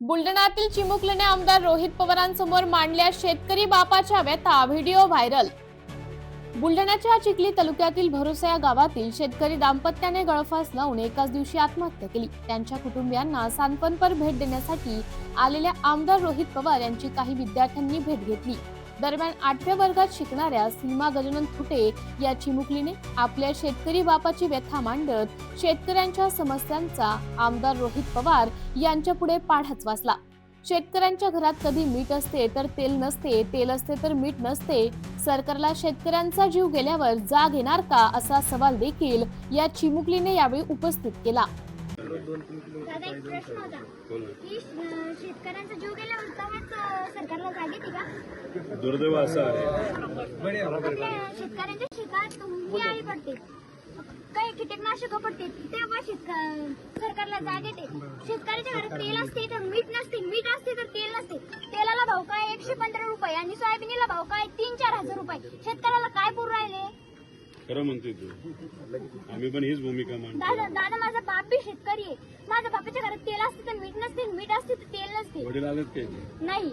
बुलढाण्यातील चिमुकल्याने आमदार रोहित पवारांसमोर मांडल्या शेतकरी बापाच्या व्यथा व्हिडिओ व्हायरल. बुलढाण्याच्या चिखली तालुक्यातील भरोसा या गावातील शेतकरी दाम्पत्याने गळफास लावून एकाच दिवशी आत्महत्या केली. त्यांच्या कुटुंबियांना सांत्वनपर भेट देण्यासाठी आलेल्या आमदार रोहित पवार यांची काही विद्यार्थ्यांनी भेट घेतली. दरम्यान आठव्या वर्गात शिकणाऱ्या सीमा गजानन फुटे या चिमुकलीने आपल्या शेतकरी बापाची व्यथा मांडत शेतकऱ्यांच्या समस्यांचा आमदार रोहित पवार यांच्या पुढे पाढाच वाचला. शेतकऱ्यांच्या घरात कधी मीठ असते तर तेल नसते तेल असते तर मीठ नसते. सरकारला शेतकऱ्यांचा जीव गेल्यावर जाग येणार का असा सवाल देखील या चिमुकलीने यावेळी उपस्थित केला. दादा एक प्रश्न होता. की शेतकऱ्यांचा जीव गेल्यावर तेव्हाच सरकारला जाग येते का? दुर्दैव असं आहे. शेतात काही कीटकनाशक पडते तेव्हा सरकारला जाग येते शेतकऱ्याच्या घरात तेल असते तर मीठ नसते मीठ असते तर तेल नसते. तेलाला भाव काय? एकशे पंधरा रुपये आणि सोयाबीनला भाव काय? तीन चार हजार रुपये. शेतकऱ्याला काय पुरू राहिले? खरं म्हणते तू. आम्ही पण हीच भूमिका मांडतो. दादा दादा माझा बाप बी शेतकरी आहे. माझ्या बापाच्या घरात तेल असते तर मीठ नसते मीठ असते तर तेल नसते. वडील आलेत ते नाही.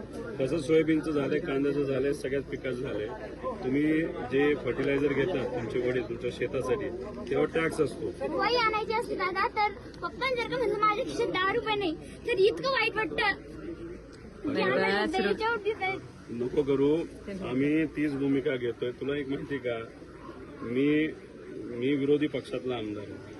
तसंच सोयाबीनचं झालंय कांद्याचं झालंय सगळ्याच पिकाचं झालंय. तुम्ही जे फर्टिलायझर घेतात तुमचे वडील तुमच्या शेतासाठी तेव्हा टॅक्स असतो. वही आणायची असते दादा तर पप्पा जर का म्हणलं माझ्या खिशात दहा रुपये नाही तर इतकं वाईट वाटतं. की आम्हाला नको करू. आम्ही तीच भूमिका घेतोय. तुला एक माहिती का? मी मी विरोधी पक्षातला आमदार आहे.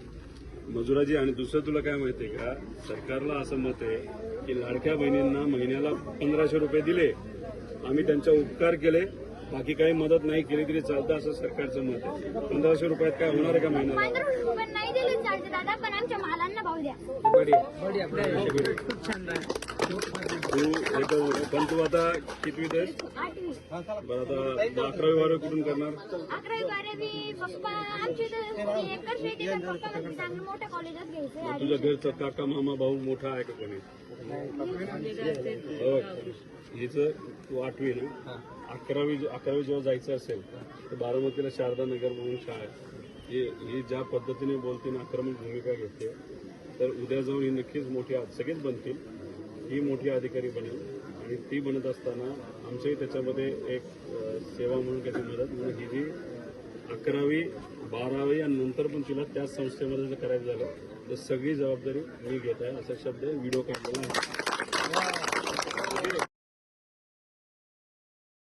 मजुराजी आणि दुसरं तुला काय माहितीये का? सरकारला असं मत आहे की लाडक्या बहिणींना महिन्याला पंधराशे रुपये दिले आम्ही त्यांचा उपकार केले बाकी काही मदत नाही केली तरी चालतं असं सरकारचं मत आहे. पंधराशे रुपयात काय होणार आहे का महिन्याला? चालते दादा पण आमच्या मालांना भाव द्या. खूप छान आहे तू एक पण तू आता कितवीत आहेस आठवी. बरं आता अकरावी बारावी कुठून करणार? अकरावी बारावी पप्पा आमची तर एकच शेती तर पप्पा म्हणजे चांगलं मोठ्या कॉलेजात घ्यायचंय. तुझ्या घरचा काका मामा भाऊ मोठा आहे का कोणी? हो. हिचं तू आठवी ना? अकरावी अकरावी जेव्हा जायचं असेल तर बारामतीला शारदा नगर म्हणून शाळा आहे. ही ही ज्या पद्धतीने बोलतील आक्रमक भूमिका घेते तर उद्या जाऊन ही नक्कीच मोठी सगळेच बनतील. ही मोठी अधिकारी बनेल आणि ती बनत असताना आमच्याही त्याच्यामध्ये एक सेवा म्हणून त्याची मदत म्हणून ही जी अकरावी बारावी आणि नंतर पण तिला त्याच संस्थेमध्ये जर करायचं झालं तर सगळी जबाबदारी मी घेत आहे असा शब्द व्हिडिओ काढलेला आहे.